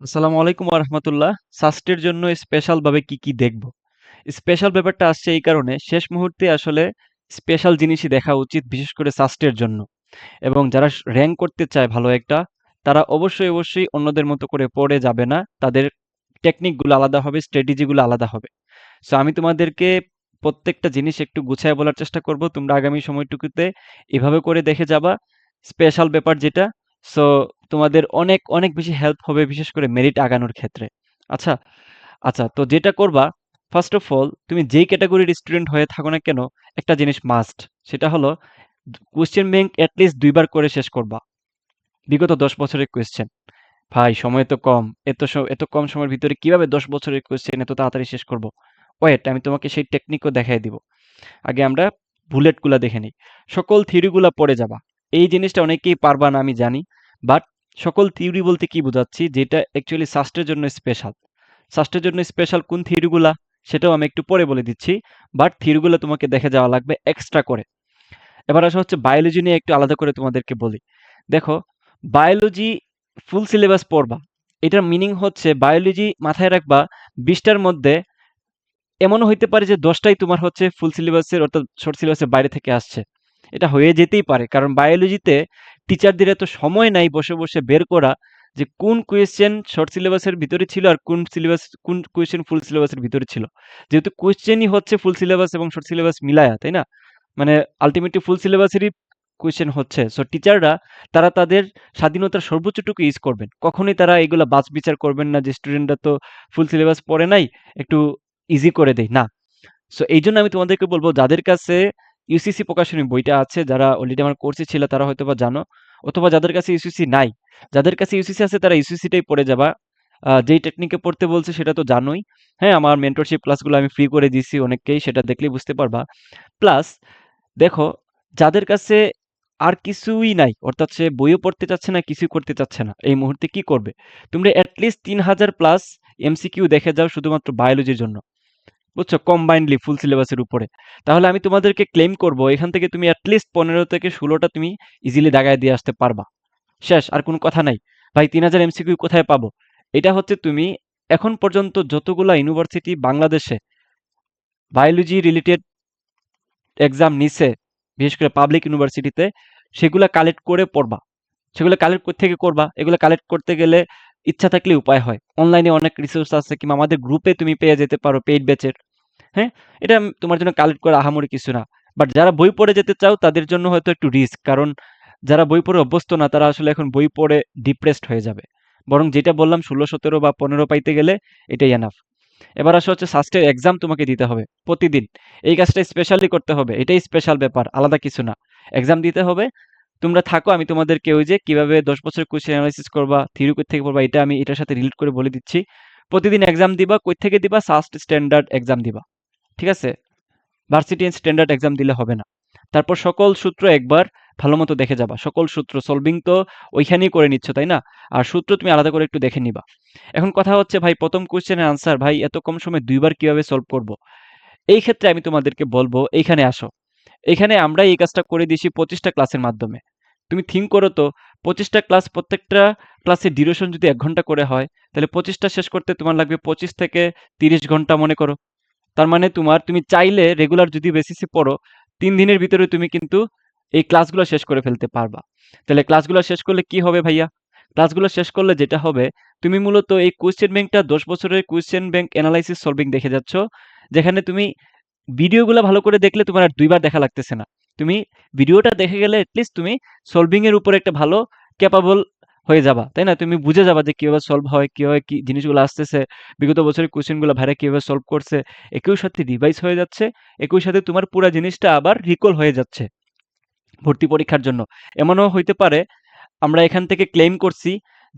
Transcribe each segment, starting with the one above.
আসসালামু আলাইকুম রহমতুল্লাহ সাস্টের জন্য স্পেশাল ভাবে কি কি দেখব? স্পেশাল ব্যাপারটা আসছে এই কারণে, শেষ মুহূর্তে আসলে স্পেশাল জিনিসই দেখা উচিত, বিশেষ করে সাস্টের জন্য। এবং যারা র্যাঙ্ক করতে চায় ভালো একটা, তারা অবশ্যই অবশ্যই অন্যদের মতো করে পড়ে যাবে না। তাদের টেকনিকগুলো আলাদা হবে, স্ট্র্যাটেজিগুলো আলাদা হবে। সো আমি তোমাদেরকে প্রত্যেকটা জিনিস একটু গুছায় বলার চেষ্টা করব। তোমরা আগামী সময়টুকুতে এভাবে করে দেখে যাবা। স্পেশাল ব্যাপার যেটা সো তোমাদের অনেক অনেক বেশি হেল্প হবে, বিশেষ করে মেরিট আগানোর ক্ষেত্রে। আচ্ছা আচ্ছা তো যেটা করবা ফার্স্ট অফ অল তুমি যেই ক্যাটাগরির স্টুডেন্ট হয়ে থাকো না কেন, একটা জিনিস মাস্ট সেটা হলো কোয়েশ্চেন ব্যাংক অ্যাটলিস্ট দুইবার করে শেষ করবা। বিগত দশ বছরের কোয়েশ্চেন ভাই, সময় তো কম, এত এত কম সময়ের ভিতরে কীভাবে দশ বছরের কোয়েশ্চেন এত তাড়াতাড়ি শেষ করব? ওয়েট আমি তোমাকে সেই টেকনিকও দেখাই দিব। আগে আমরা বুলেটগুলা দেখে নিই। সকল থিওরিগুলা পড়ে যাবা। এই জিনিসটা অনেকেই পারবা না, আমি জানি। বাট সকল থিওরি বলতে কি বোঝাচ্ছি? যেটা অ্যাকচুয়ালি সাস্টের জন্য স্পেশাল সাস্টের জন্য স্পেশাল কোন থিওরিগুলা সেটাও আমি একটু পরে বলে দিচ্ছি। বাট থিওরিগুলো তোমাকে দেখে যাওয়া লাগবে এক্সট্রা করে। এবার আসা হচ্ছে বায়োলজি নিয়ে একটু আলাদা করে তোমাদেরকে বলি। দেখো বায়োলজি ফুল সিলেবাস পড়বা। এটার মিনিং হচ্ছে বায়োলজি মাথায় রাখবা বিশটার মধ্যে এমনও হইতে পারে যে দশটাই তোমার হচ্ছে ফুল সিলেবাসের অর্থাৎ শর্ট সিলেবাসের বাইরে থেকে আসছে। এটা হয়ে যেতেই পারে। কারণ বায়োলজিতে টিচারদের এত সময় নাই বসে বসে বের করা যে কোন কোয়েশ্চেন শর্ট সিলেবাসের ভিতরে ছিল আর কোন সিলেবাস কোন কোয়েশ্চেন ফুল সিলেবাসের ভিতরে ছিল। যেহেতু কোয়েশ্চেনই হচ্ছে ফুল সিলেবাস এবং শর্ট সিলেবাস মিলায়া, তাই না? মানে আলটিমেটলি ফুল সিলেবাসেরই কোয়েশ্চেন হচ্ছে। সো টিচাররা তারা তাদের স্বাধীনতার সর্বোচ্চটুকু ইউজ করবেন। কখনোই তারা এগুলো বাছ বিচার করবেন না যে স্টুডেন্টরা তো ফুল সিলেবাস পড়ে নাই, একটু ইজি করে দেয়। না। সো এই জন্য আমি তোমাদেরকে বলব, যাদের কাছে ইউসিসি প্রকাশনী বইটা আছে, যারা অলরেডি আমার কোর্সে ছিল তারা হয়তো বা জানো, অথবা যাদের কাছে ইউসিসি নাই, যাদের কাছে ইউসিসি আছে তারা ইউসিসিটাই পড়ে যাবা। যেই টেকনিকে পড়তে বলছে সেটা তো জানোই। হ্যাঁ আমার মেন্টরশিপ ক্লাসগুলো আমি ফ্রি করে দিছি অনেককেই, সেটা দেখলেই বুঝতে পারবা। প্লাস দেখো, যাদের কাছে আর কিছুই নাই, অর্থাৎ সে বইও পড়তে চাচ্ছে না, কিছুই করতে চাচ্ছে না, এই মুহূর্তে কি করবে? তোমরা অ্যাটলিস্ট তিন হাজার প্লাস এমসিকিউ দেখে যাও শুধুমাত্র বায়োলজির জন্য। বুঝছ? কম্বাইন্ডলি ফুল সিলেবাসের উপরে। তাহলে আমি তোমাদেরকে ক্লেম করব, এখান থেকে তুমি অ্যাটলিস্ট পনেরো থেকে ষোলোটা তুমি ইজিলি দাগায় দিয়ে আসতে পারবা। শেষ, আর কোনো কথা নাই। ভাই, তিন হাজার এমসিকিউ কোথায় পাবো? এটা হচ্ছে তুমি এখন পর্যন্ত যতগুলা ইউনিভার্সিটি বাংলাদেশে বায়োলজি রিলেটেড এক্সাম নিছে, বিশেষ করে পাবলিক ইউনিভার্সিটিতে সেগুলো কালেক্ট করে পড়বা। সেগুলো কালেক্ট থেকে করবা। এগুলো কালেক্ট করতে গেলে ইচ্ছা থাকলে উপায় হয়। অনলাইনে অনেক রিসোর্স আছে কিংবা আমাদের গ্রুপে তুমি পেয়ে যেতে পারো পেইড ব্যাচের হ্যাঁ? এটা তোমার জন্য কালেক্ট করা আহামরি কিছু না। বাট যারা বই পড়ে যেতে চাও, তাদের জন্য হয়তো একটু রিস্ক কারণ যারা বই পড়ে অভ্যস্ত না, তারা আসলে এখন বই পড়ে ডিপ্রেসড হয়ে যাবে। বরং যেটা বললাম, ষোলো, সতেরো বা পনেরো পাইতে গেলে এটাই এনাফ এবার আসা হচ্ছে সাস্টের এক্সাম তোমাকে দিতে হবে প্রতিদিন। এই কাজটা স্পেশালি করতে হবে। এটাই স্পেশাল ব্যাপার, আলাদা কিছু না। এক্সাম দিতে হবে তোমরা থাকো, আমি তোমাদেরকে ওই যে কীভাবে দশ বছরের কোয়েশ্চেন অ্যানালাইসিস করবা থিওরি কই থেকে পড়বা, এটা আমি এটার সাথে রিলেট করে বলে দিচ্ছি। প্রতিদিন এক্সাম দিবা, কই থেকে দিবা? সাস্ট স্ট্যান্ডার্ড এক্সাম দিবা, ঠিক আছে? ভার্সিটি স্ট্যান্ডার্ড এক্সাম দিলে হবে না। তারপর সকল সূত্র একবার ভালো মতো দেখে যাবা। সকল সূত্র সলভিং তো ওইখানেই করে নিচ্ছ, তাই না? আর সূত্র তুমি আলাদা করে একটু দেখে নিবা। এখন কথা হচ্ছে, ভাই, প্রথম কোয়েশ্চেনের আনসার ভাই, এত কম সময় দুইবার কীভাবে সলভ করব? এই ক্ষেত্রে আমি তোমাদেরকে বলব, এইখানে আসো। এখানে আমরা এই কাজটা করে দিয়েছি পঁচিশটা ক্লাসের মাধ্যমে। তুমি থিঙ্ক করো তো, পঁচিশটা ক্লাস প্রত্যেকটা ক্লাসের ডিউরেশন যদি এক ঘণ্টা করে হয়, তাহলে পঁচিশটা শেষ করতে তোমার লাগবে পঁচিশ থেকে তিরিশ ঘণ্টা মনে করো। তার মানে তোমার তুমি চাইলে রেগুলার যদি বেসিসে পড়ো, তিন দিনের ভিতরে তুমি কিন্তু এই ক্লাসগুলো শেষ করে ফেলতে পারবা। তাহলে ক্লাসগুলো শেষ করলে কি হবে ভাইয়া? ক্লাসগুলো শেষ করলে যেটা হবে, তুমি মূলত এই কোয়েশ্চেন ব্যাংকটা দশ বছরের কোয়েশ্চেন ব্যাংক অ্যানালাইসিস সলভিং দেখে যাচ্ছ, যেখানে তুমি ভিডিওগুলো ভালো করে দেখলে তোমার আর দুইবার দেখা লাগতেছে না। তুমি ভিডিওটা দেখে গেলে অ্যাটলিস্ট তুমি সলভিংয়ের উপরে একটা ভালো ক্যাপাবল হয়ে যাবা, তাই না? তুমি বুঝে যাবা যে কীভাবে সলভ হয়, কীভাবে কি জিনিসগুলো আসতেছে, বিগত বছরের কোয়েশ্চেনগুলো ভাইরা কীভাবে সলভ করছে, একই সাথে রিভাইজ হয়ে যাচ্ছে, একই সাথে তোমার পুরো জিনিসটা আবার রিকল হয়ে যাচ্ছে ভর্তি পরীক্ষার জন্য। এমনও হইতে পারে, আমরা এখান থেকে ক্লেম করছি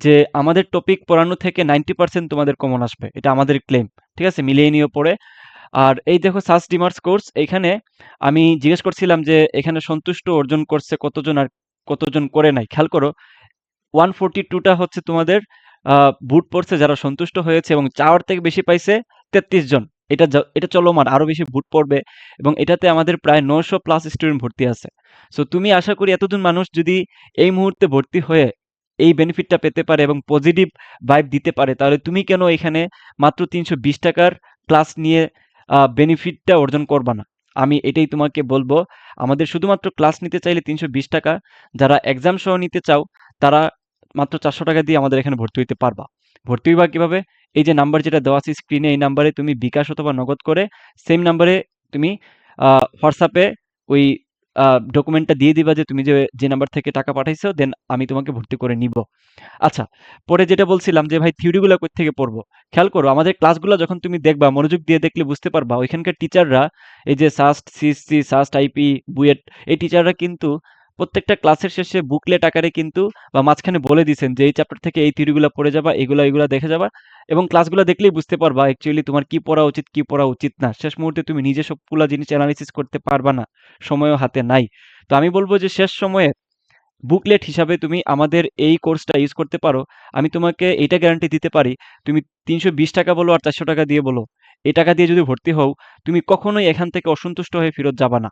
যে আমাদের টপিক পড়ানো থেকে নাইনটি পার্সেন্ট তোমাদের কমন আসবে, এটা আমাদের ক্লেম ঠিক আছে? মিলিয়ে নিয়ে পড়ে আর এই দেখো সাস ডিমার্স কোর্স, এখানে আমি জিজ্ঞেস করছিলাম যে এখানে সন্তুষ্ট অর্জন করছে কতজন আর কতজন করে নাই। খেয়াল করো ওয়ান ফোরটি টুটা হচ্ছে তোমাদের বুট পড়ছে যারা সন্তুষ্ট হয়েছে এবং চাওয়ার থেকে বেশি পাইছে তেত্রিশ জন। এটা এটা চলমান আরও বেশি বুট পড়বে এবং এটাতে আমাদের প্রায় নশো প্লাস স্টুডেন্ট ভর্তি আছে। সো তুমি আশা করি এতজন মানুষ যদি এই মুহূর্তে ভর্তি হয়ে এই বেনিফিটটা পেতে পারে এবং পজিটিভ ভাইব দিতে পারে, তাহলে তুমি কেন এখানে মাত্র তিনশো বিশ টাকার ক্লাস নিয়ে বেনিফিটটা অর্জন করবা না। আমি এটাই তোমাকে বলব, আমাদের শুধুমাত্র ক্লাস নিতে চাইলে তিনশো বিশ টাকা, যারা এক্সাম সহ নিতে চাও, তারা মাত্র চারশো টাকা দিয়ে আমাদের এখানে ভর্তি হইতে পারবা। ভর্তি হইবা কীভাবে? এই যে নাম্বার যেটা দেওয়া আছে স্ক্রিনে এই নাম্বারে তুমি বিকাশ অথবা নগদ করে সেম নাম্বারে তুমি হোয়াটসঅ্যাপে ওই ডকুমেন্টটা দিয়ে দিবা যে তুমি যে যে নাম্বার থেকে টাকা পাঠাইছো দেন আমি তোমাকে ভর্তি করে নিব। আচ্ছা পরে যেটা বলছিলাম যে, ভাই থিওরিগুলো কোথা থেকে পড়ব? খেয়াল করো, আমাদের ক্লাসগুলো যখন তুমি দেখবা, মনোযোগ দিয়ে দেখলে বুঝতে পারবা, ওইখানকার টিচাররা এই যে সাস্ট সিএসসি সাস্ট আইপি বুয়েট, এই টিচাররা কিন্তু প্রত্যেকটা ক্লাসের শেষে বুকলেট আকারে কিন্তু বা মাঝখানে বলে দিয়েছেন যে এই চ্যাপ্টার থেকে এই থিওরিগুলো পড়ে যাবা, এগুলো এগুলো দেখে যাবা এবং ক্লাসগুলো দেখলেই বুঝতে পারবা অ্যাকচুয়ালি তোমার কি পড়া উচিত, কি পড়া উচিত না। শেষ মুহূর্তে তুমি নিজে সবগুলা জিনিস অ্যানালিসিস করতে পারবা না, সময়ও হাতে নাই। তো আমি বলব যে শেষ সময়ে বুকলেট হিসাবে তুমি আমাদের এই কোর্সটা ইউজ করতে পারো। আমি তোমাকে এটা গ্যারান্টি দিতে পারি, তুমি তিনশো বিশ টাকা বলো আর চারশো টাকা দিয়ে বলো। এই টাকা দিয়ে যদি ভর্তি হও, তুমি কখনোই এখান থেকে অসন্তুষ্ট হয়ে ফেরত যাবা না।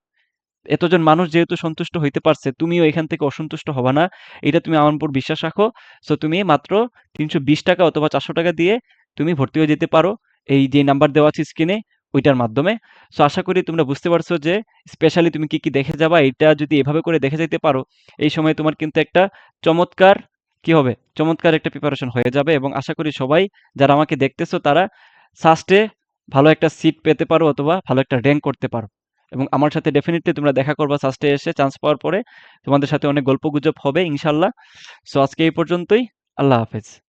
এতজন মানুষ যেহেতু সন্তুষ্ট হইতে পারছে, তুমিও এখান থেকে অসন্তুষ্ট হবা না। এটা তুমি আমার উপর বিশ্বাস রাখো। সো তুমি মাত্র তিনশো বিশ টাকা অথবা চারশো টাকা দিয়ে তুমি ভর্তি হয়ে যেতে পারো এই যে নাম্বার দেওয়া আছে স্ক্রিনে ওইটার মাধ্যমে। সো আশা করি তোমরা বুঝতে পারছ যে স্পেশালি তুমি কি কি দেখে যাবা, এটা যদি এভাবে করে দেখে যেতে পারো, এই সময় তোমার কিন্তু একটা চমৎকার, কি হবে? চমৎকার একটা প্রিপারেশন হয়ে যাবে এবং আশা করি সবাই যারা আমাকে দেখতেছো তারা সাস্টে ভালো একটা সিট পেতে পারো অথবা ভালো একটা র্যাঙ্ক করতে পারো। এবং আমার সাথে ডেফিনেটলি তোমরা দেখা করবা সাস্টে এসে চান্স পাওয়ার পরে তোমাদের সাথে অনেক গল্প গুজব হবে ইনশাল্লাহ। সো আজকে এই পর্যন্তই, আল্লাহ হাফেজ।